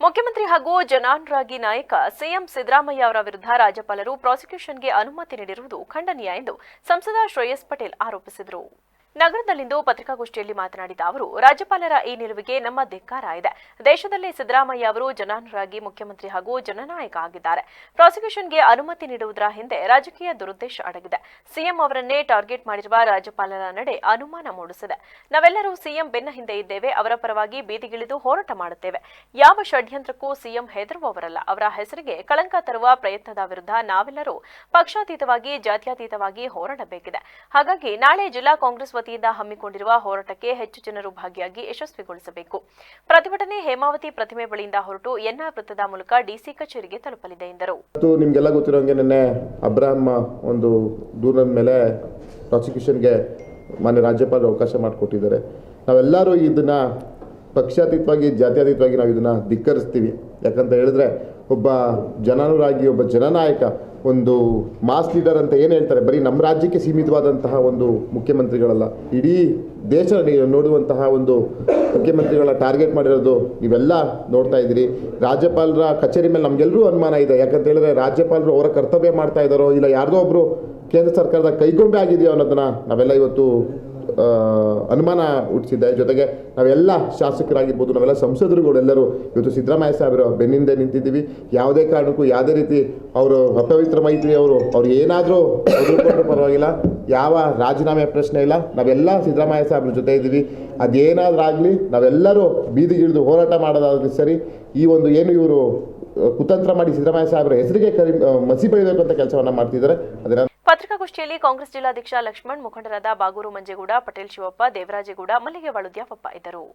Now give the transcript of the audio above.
ಮುಖ್ಯಮಂತ್ರಿ ಹಾಗೂ ಜನಾನುರಾಗಿ ನಾಯಕ ಸಿಎಂ ಸಿದ್ದರಾಮಯ್ಯ ಅವರ ವಿರುದ್ಧ ರಾಜ್ಯಪಾಲರು ಪ್ರಾಸಿಕ್ಯೂಷನ್ಗೆ ಅನುಮತಿ ನೀಡಿರುವುದು ಖಂಡನೀಯ ಎಂದು ಸಂಸದ ಶ್ರೇಯಸ್ ಪಟೇಲ್ ಆರೋಪಿಸಿದರು. ನಗರದಲ್ಲಿಂದು ಪತ್ರಿಕಾಗೋಷ್ಠಿಯಲ್ಲಿ ಮಾತನಾಡಿದ ಅವರು, ರಾಜ್ಯಪಾಲರ ಈ ನಿಲುವಿಗೆ ನಮ್ಮ ಧಿಕ್ಕಾರ ಇದೆ. ದೇಶದಲ್ಲಿ ಸಿದ್ದರಾಮಯ್ಯ ಅವರು ಜನಾನುರಾಗಿ ಮುಖ್ಯಮಂತ್ರಿ ಹಾಗೂ ಜನನಾಯಕ ಆಗಿದ್ದಾರೆ. ಪ್ರಾಸಿಕ್ಯೂಷನ್ಗೆ ಅನುಮತಿ ನೀಡುವುದರ ಹಿಂದೆ ರಾಜಕೀಯ ದುರುದ್ದೇಶ ಅಡಗಿದೆ. ಸಿಎಂ ಅವರನ್ನೇ ಟಾರ್ಗೆಟ್ ಮಾಡಿರುವ ರಾಜ್ಯಪಾಲರ ನಡೆ ಅನುಮಾನ ಮೂಡಿಸಿದೆ. ನಾವೆಲ್ಲರೂ ಸಿಎಂ ಬೆನ್ನ ಹಿಂದೆ ಇದ್ದೇವೆ, ಅವರ ಪರವಾಗಿ ಬೀದಿಗಿಳಿದು ಹೋರಾಟ ಮಾಡುತ್ತೇವೆ. ಯಾವ ಷಡ್ಯಂತ್ರಕ್ಕೂ ಸಿಎಂ ಹೆದರುವವರಲ್ಲ. ಅವರ ಹೆಸರಿಗೆ ಕಳಂಕ ತರುವ ಪ್ರಯತ್ನದ ವಿರುದ್ಧ ನಾವೆಲ್ಲರೂ ಪಕ್ಷಾತೀತವಾಗಿ, ಜಾತ್ಯಾತೀತವಾಗಿ ಹೋರಾಡಬೇಕಿದೆ. ಹಾಗಾಗಿ ನಾಳೆ ಜಿಲ್ಲಾ ಕಾಂಗ್ರೆಸ್ ವತಿಯಿಂದ ಹಮ್ಮಿಕೊಂಡಿರುವ ಹೋರಾಟಕ್ಕೆ ಹೆಚ್ಚು ಜನರು ಭಾಗಿಯಾಗಿ ಯಶಸ್ವಿಗೊಳಿಸಬೇಕು. ಪ್ರತಿಭಟನೆ ಹೇಮಾವತಿ ಪ್ರತಿಮೆ ಬಳಿಯಿಂದ ಹೊರಟು ಎನ್ಆರ್ ವೃತ್ತದ ಮೂಲಕ ಡಿಸಿ ಕಚೇರಿಗೆ ತಲುಪಲಿದೆ ಎಂದರು. ನಿಮಗೆಲ್ಲ ಗೊತ್ತಿರೋಂಗೆ ನಿನ್ನೆ ಅಬ್ರಾಹಂ ಒಂದು ದೂರದ ಮೇಲೆ ಪ್ರಾಸಿಕ್ಯೂಷನ್ಗೆ ಮಾನ್ಯ ರಾಜ್ಯಪಾಲರು ಅವಕಾಶ ಮಾಡಿಕೊಟ್ಟಿದ್ದಾರೆ. ನಾವೆಲ್ಲರೂ ಇದನ್ನು ಪಕ್ಷಾತೀತವಾಗಿ, ಜಾತ್ಯತೀತವಾಗಿ ನಾವು ಇದನ್ನು ಧಿಕ್ಕರಿಸ್ತೀವಿ. ಯಾಕಂತ ಹೇಳಿದ್ರೆ, ಒಬ್ಬ ಜನಾನುರಾಗಿ, ಒಬ್ಬ ಜನನಾಯಕ, ಒಂದು ಮಾಸ್ ಲೀಡರ್ ಅಂತ ಏನು ಹೇಳ್ತಾರೆ, ಬರೀ ನಮ್ಮ ರಾಜ್ಯಕ್ಕೆ ಸೀಮಿತವಾದಂತಹ ಒಂದು ಮುಖ್ಯಮಂತ್ರಿಗಳಲ್ಲ. ಇಡೀ ದೇಶ ನೋಡುವಂತಹ ಒಂದು ಮುಖ್ಯಮಂತ್ರಿಗಳ ಟಾರ್ಗೆಟ್ ಮಾಡಿರೋದು ನೀವೆಲ್ಲ ನೋಡ್ತಾ ಇದ್ದೀರಿ. ರಾಜ್ಯಪಾಲರ ಕಚೇರಿ ಮೇಲೆ ನಮಗೆಲ್ಲರೂ ಅನುಮಾನ ಇದೆ. ಯಾಕಂತ ಹೇಳಿದ್ರೆ, ರಾಜ್ಯಪಾಲರು ಅವರ ಕರ್ತವ್ಯ ಮಾಡ್ತಾ ಇದ್ದಾರೋ, ಇಲ್ಲ ಯಾರ್ದೋ ಒಬ್ಬರು ಕೇಂದ್ರ ಸರ್ಕಾರದ ಕೈಗೊಂಬೆ ಆಗಿದೆಯೋ ಅನ್ನೋದನ್ನ ನಾವೆಲ್ಲ ಇವತ್ತು ಅನುಮಾನ ಹುಟ್ಟಿಸಿದೆ. ಜೊತೆಗೆ ನಾವೆಲ್ಲ ಶಾಸಕರಾಗಿರ್ಬೋದು, ನಾವೆಲ್ಲ ಸಂಸದರುಗಳೆಲ್ಲರೂ ಇವತ್ತು ಸಿದ್ದರಾಮಯ್ಯ ಸಾಹೇಬರ ಬೆನ್ನಿಂದ ನಿಂತಿದ್ದೀವಿ. ಯಾವುದೇ ಕಾರಣಕ್ಕೂ ಯಾವುದೇ ರೀತಿ ಅವರು ಅಪವಿತ್ರ ಮೈತ್ರಿ ಅವರು, ಅವ್ರು ಏನಾದರೂ ಪರವಾಗಿಲ್ಲ. ಯಾವ ರಾಜೀನಾಮೆ ಪ್ರಶ್ನೆ ಇಲ್ಲ. ನಾವೆಲ್ಲ ಸಿದ್ದರಾಮಯ್ಯ ಸಾಹೇಬ್ರ ಜೊತೆ ಇದ್ದೀವಿ. ಅದೇನಾದರೂ ಆಗಲಿ, ನಾವೆಲ್ಲರೂ ಬೀದಿಗಿಳಿದು ಹೋರಾಟ ಮಾಡೋದಾಗಲಿ ಸರಿ, ಈ ಒಂದು ಏನು ಇವರು ಕುತಂತ್ರ ಮಾಡಿ ಸಿದ್ದರಾಮಯ್ಯ ಸಾಹೇಬರ ಹೆಸರಿಗೆ ಕರಿ, ಮಸಿ ಬಳಿಬೇಕು ಅಂತ ಕೆಲಸವನ್ನು ಮಾಡ್ತಿದ್ದಾರೆ. ಅದನ್ನ ಪತ್ರಿಕಾಗೋಷ್ಠಿಯಲ್ಲಿ ಕಾಂಗ್ರೆಸ್ ಜಿಲ್ಲಾಧ್ಯಕ್ಷ ಲಕ್ಷ್ಮಣ್ ಮುಖಂಡರಾದ ಬಾಗೂರು ಮಂಜೇಗೌಡ ಪಟೇಲ್ ಶಿವಪ್ಪ ದೇವರಾಜೇಗೌಡ ಮಲ್ಲಿಗೆ ವಾಳುದ್ಯಾವಪ್ಪ ಇದ್ದರು.